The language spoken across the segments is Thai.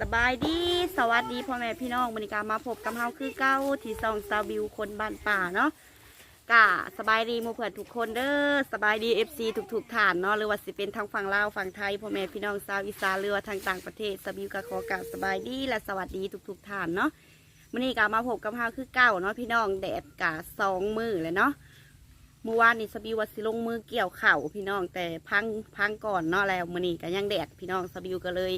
สบายดีสวัสดีพ่อแม่พี่น้องบริการมาพบกับเฮาคือเก้าที่ซองซาวิวคนบ้านป่าเนาะกะสบายดีมูเพื่อนทุกคนเด้อสบายดีเอฟซีทุกๆฐานเนาะหรือว่าสิเป็นทางฝั่งลาวฝั่งไทยพ่อแม่พี่น้องชาวอีสานหรือว่าทางต่างประเทศสาวิวกะขอกราบสบายดีและสวัสดีทุกๆฐานเนาะวันนี้กะมาพบกับเฮาคือเก้าเนาะพี่น้องแดดกะสองมือเลยเนาะเมื่อวานนี้สบิวว่าสิลงมือเกี่ยวเข่าพี่น้องแต่พังพังก่อนเนาะแล้วมื้อนี้ก็ยังแดดพี่น้องสบิวก็เลย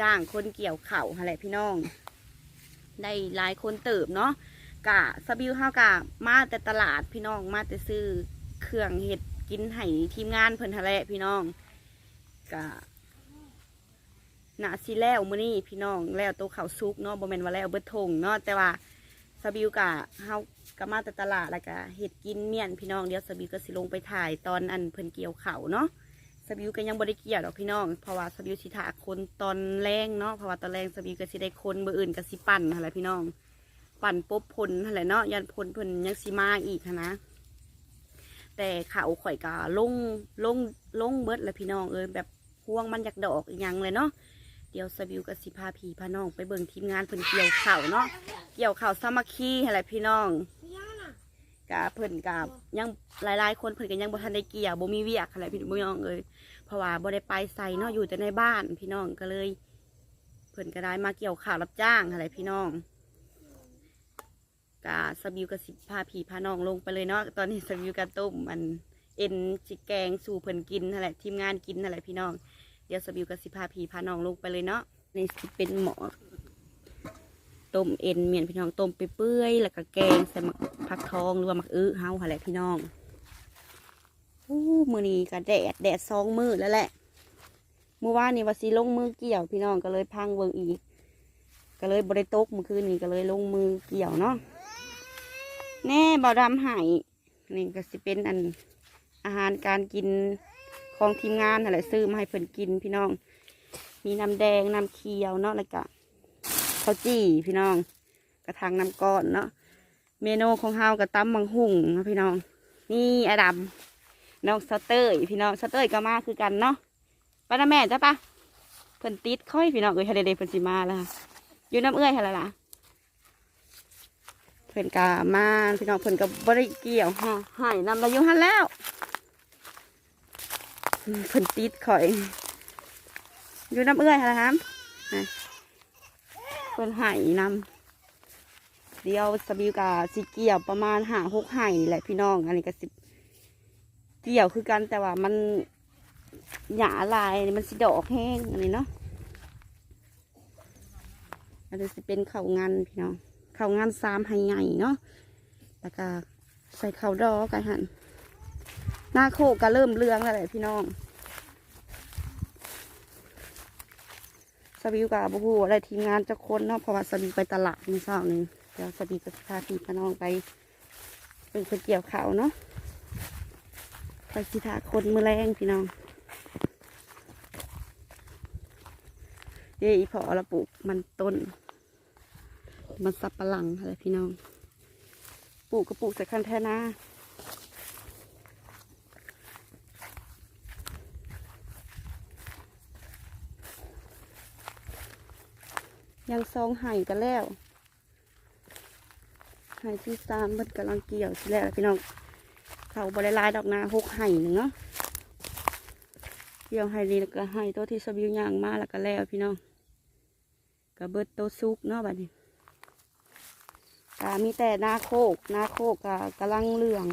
จ้างคนเกี่ยวเข่าวอะไรพี่น้อง ได้หลายคนเติบเนาะกะสบิวเฮากะมาแต่ตลาดพี่น้องมาแต่ซื้อเครื่องเห็ดกินไห้ทีมงานเพิ่นทะเลพี่น้องกะหนาสิแล้วมื้อนี้พี่น้องแล้วตัวเขาซุกเนาะบ่แม่นว่าแล้วเบิดทงเนาะแต่ว่าสบิวกะเฮากะมาแต่ตลาดแล้วกะเห็ดกินเมี่ยนพี่น้องเดี๋ยวสบิวก็สิลงไปถ่ายตอนอันเพิ่นเกี่ยวเข้าเนาะ สบิวก็ยังบริเกียดอกพี่น้อง เพราะว่าสบิวสิถาคนตอนแรงเนาะ เพราะว่าตอนแรงสบิวก็สิได้คนเบอร์อื่นก็สิปั่นอะไรพี่น้อง ปั่นปุ๊บพลอะไรเนาะ ยันพลเพิ่นยังสิมาอีกนะ แต่เขาข่อยกาลงลงลงเบิดเลยพี่น้องเอ้ยแบบห่วงมันอยากดอกอีกยังเลยเนาะ เดี๋ยวสบิวกับสิพาพีพาน้องไปเบิ่งทีมงานเพิ่นเกี่ยวเข่าวเนาะ เกี่ยวเข่าวสามัคคีอะไรพี่น้อง กะเพิ่นกะยังหลายๆ คนเพิ่นก็ยังบ่ทันได้เกี่ยวบ่มีเวียกอะไรพี่น้องเอ้ยเพราะว่าบ่ได้ไปใส่เนาะอยู่แต่ในบ้านพี่น้องก็เลย เพิ่นก็ได้มาเกี่ยวข้าวรับจ้างอะไรพี่น้องกะสบิวกับสิพาพี่พาน้องลงไปเลยเนาะตอนนี้สบิวกับต้มมันเอ็นจิแกงสู่เพิ่นกินอะไรทีมงานกินอะไรพี่น้อง เดี๋ยวสบิวกับสิพาพี่พาน้องลงไปเลยเนาะนี่สิเป็นหมอ ต้มเอ็นเมียนพี่น้องต้มไปเปื่อยๆแล้วก็แกงใส่หมักผักทองหรือว่าหมักอื้อเฮาค่ะแหละพี่น้องอู้มือนี้ก็แดดแดดสองมือแล้วแหละเมื่อวานนี่ว่าสิลงมือเกี่ยวพี่น้องก็เลยพังเบิงอีก ก็เลยบริโตกเมื่อคืนนี้ก็เลยลงมือเกี่ยวเนาะแน่บ่าวดำหายนี่ก็สิเป็นอันอาหารการกินของทีมงานอะไรซื้อมาให้เพิ่นกินพี่น้อง มีน้ำแดงน้ำเขียวเนาะแล้วก็ ข้าวจี้พี่น้อง กระทางน้ำก้อนเนาะเมนูของเฮากระตำมังหุ่งนะพี่น้อง นี่อดำน้องสเตอร์พี่น้องสเตอร์ก็มาคือกันเนาะป้าน้าแม่จ้ะปะเพิ่นติดค่อยพี่น้องเอ้ยฮาเดเดเพิ่นสิมาแล้วค่ะอยู่น้ำเอื้อยฮะล่ะล่ะเพิ่นกามาพี่น้องเพิ่นก็บ่ได้เกี่ยวฮะหายนำเราอยู่หันแล้วเพิ่นติดข่อย อยู่น้ำเอื้อยฮะล่ะครับ เพิ่นไห้นำเดียวสบิวกาสิเกี่ยวประมาณหาหกไห้นี่แหละพี่น้อง อันนี้ก็สิเกี่ยวคือกันแต่ว่ามันหยาลายมันสิดอกแห้งอันนี้เนาะอันนี้สิเป็นข้าวงานพี่น้องข้าวงานสามไห้ใหญ่เนาะแล้วก็ใส่ข้าวดอกกันหันหน้าโคกก็เริ่มเลืองแล้วแหละพี่น้อง บิวกับบูอะไรทีมงานจะคนเนาะเพราะว่าสบิวไปตลาดมีเช้าหนึ่งเดี๋ยวสบิวจะพาพี่พน้องไปเป็นไปเกี่ยวข้าวเนาะไปสิทาคนมือแรงพี่น้องเดี๋ยวอีพอเราปลูกมันต้น มันสับปะหลังอะไรพี่น้อง ปลูกก็ปลูกใส่คันแทนา ยังซองไห่กันแล้วไห่ที่สามมันกำลังเกี่ยวสิแล้วพี่น้องเขาบริลายดอกนาหกไห่หนึ่งเนาะเกี่ยวไห่นี้แล้วก็ไห่ตัวที่สบิวย่างมาแล้วก็แล้วพี่น้องกระเบิดตัวซุกเนาะบัดนี้กามีแต่นาโคกนาโคกกกำลังเหลือง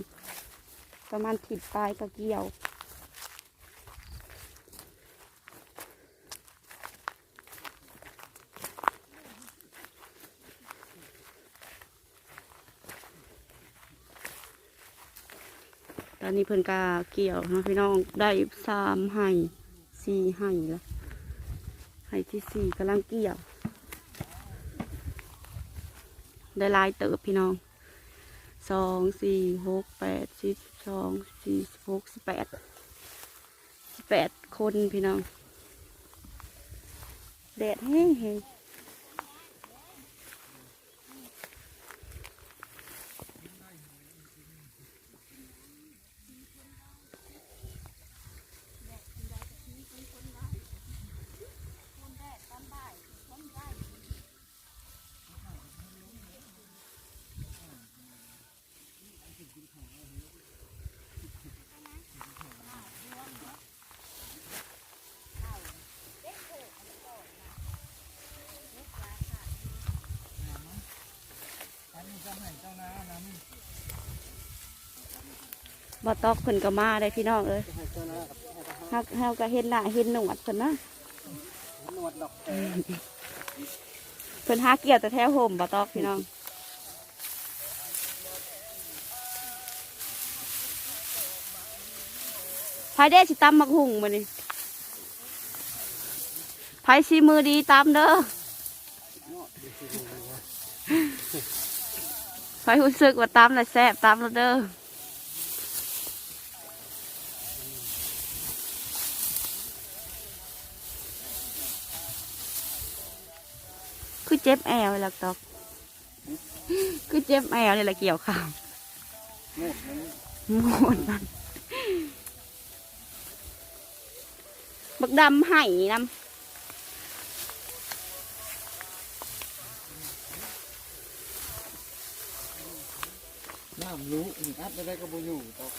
ประมาณถิดปลายก็เกี่ยว ตอนนี้เพิ่นกาเกี่ยวนะพี่น้องได้สามไห่สี่ไห่แล้วไห่ที่สี่กำลังเกี่ยว ได้ลายเติบพี่น้องสองสี่หกแปดสิบสองสี่หกสิบแปดสิบแปดคนพี่น้องแดดแห้งแห้งบ่ตอกเพิ่นก็มาได้พี่น้องเอ้ยให้เจ้าหน้ากับให้ทหารเฮาเฮาก็เห็นหน้าเห็นหนวดเพิ่นนะหนวดดอกแเพิ่นหาเกี่ยวแต่แท้ห่มบ่ตอกพี่น้องไผได้สิตำมักหุ่งมื้อนี้ไผสิมือดีตำเด้อไผรู้สึกว่าตำแล้วแซ่บตำแล้วเด้อ เจ็บแอวเลยล่ะตอกคือเจ็บแอวเลยล่ะเกี่ยวข้าวงดมันหมดมันบักดำไห่นน้ำรู้อีกอัดได้ได้ก็บ่อยู่ตอก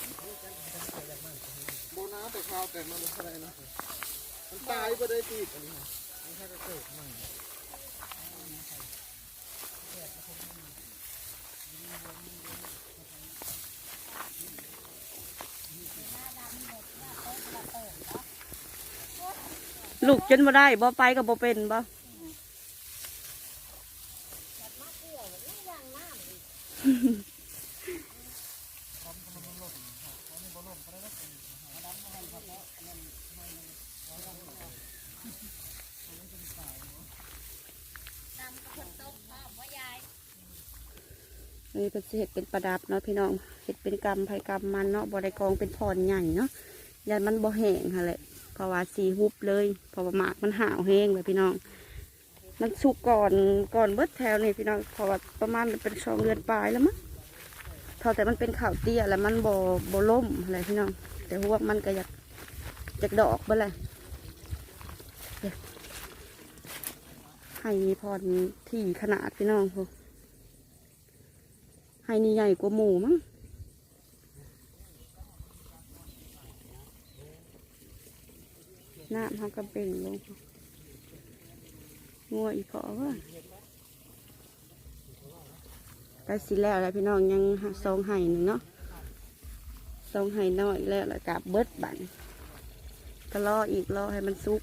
โบน้าแต่ข้าวแต่มันอะไรนะมันตายก็ได้ตีดอันนี้มันแค่ก็เกิดใหม่ ลูกจนบ่ได้บ่ไปกับบ่เป็นบ่นี่เป็นสิเห็ดเป็นประดับเนาะพี่น้องเห็ดเป็นกรรมไผกรรมมันเนาะบริกองเป็นพรใหญ่เนาะยันมันบ่แห้งฮะแหละ เพราะว่าสีฮุบเลยเพราะว่าหมากมันห่าวแห้งเลยพี่น้อง มันสุกก่อนก่อนเบิดแถวนี่พี่น้องเพราะว่าประมาณมันเป็นช่องเดือนปลายแล้วมั้งเท่าแต่มันเป็นข่าวเตี้ยแล้วมันบ่บ่ล่มอะไรพี่น้อง แต่หัวมันก็อยากอยากดอกเบ่เลยให้พรที่ขนาดพี่น้องพวกให้นี่ใหญ่กว่าหมูมั้ง น้ำเขากระเบ่งลงงัวอีกพอว่าไปสิแล้วแล้วพี่น้องยังซองไห่หนึ่งเนาะซองไห่น้อยแล้วแล้วกับเบิดบันก็รออีกรอให้มันสุก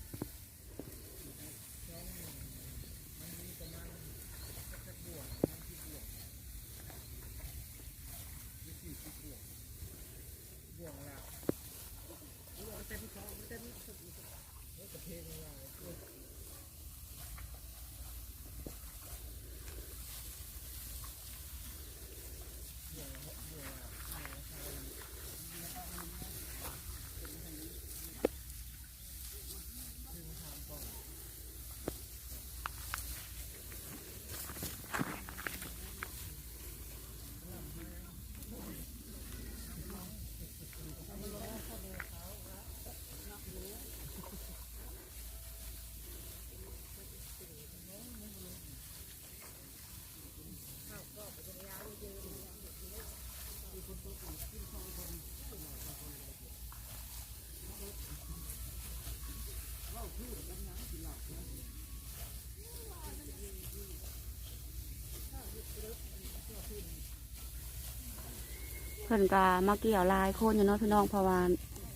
พิ่นก็มาเกี่ยวลายโคนอยู่เนาะพี่น้องเพราะว่า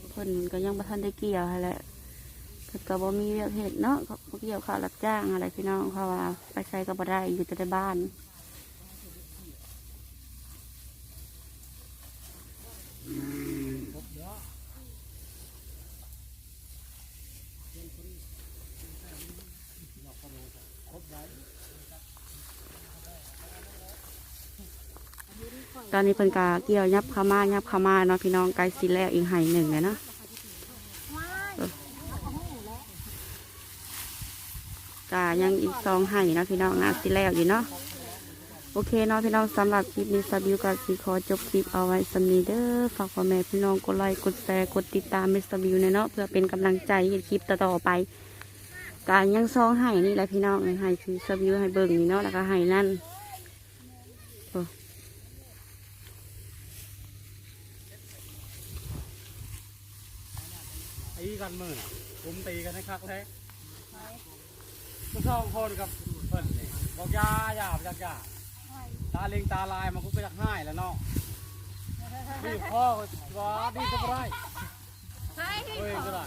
เพิ่นก็ยังบ่ทันได้เกี่ยวให้แหละเพิ่นก็บ่มีเรื่องเห็ดเนาะเขาเกี่ยวข้าวรับจ้างอะไรพี่น้องเพราะว่าไปใช้ก็บ่ได้อยู่แต่ในบ้าน ตอนนี้เพิ่นกาเกี่ยวยับข้ามายับข้ามาเนาะพี่น้องไกลสิแล้วอีกไห่หนึ่งเลยเนาะเออกายังอีกสองไห่เนาะพี่น้องนะสิแล้วอยู่เนาะโอเคเนาะพี่น้องสำหรับคลิปนี้สบิวกับสีขอจบคลิปเอาไว้สำนีเด้อฝากพ่อแม่พี่น้องกดไลค์กดแชร์กดติดตามเมสบิวเนาะเพื่อเป็นกำลังใจให้คลิปต่อไปการยังซองไห้นี่แหละพี่น้องไห้คือสวิวให้เบิ่งนี่เนาะแล้วก็ไห้นั่นโอ้ ตี กันมือน่ะผมตีกันให้คักแท้ผู้ชองคนกับเพิ่นนี่บอกอยาอยาอยากอยาตาเล็งตาลายมันก็ไปอยากให้แล้วเนาะไม่อยู่พ่อก็ว่าดีก็บ่ได้เอ้ยก็ได้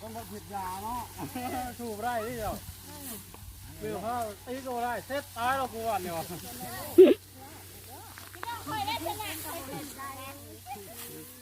ต้องมาผิดยาเนาะถูกได้ที่เดียวคือเขาตีก็บ่ได้เซ็ตตายแล้วกูวันเนี่ยวะ Thank you.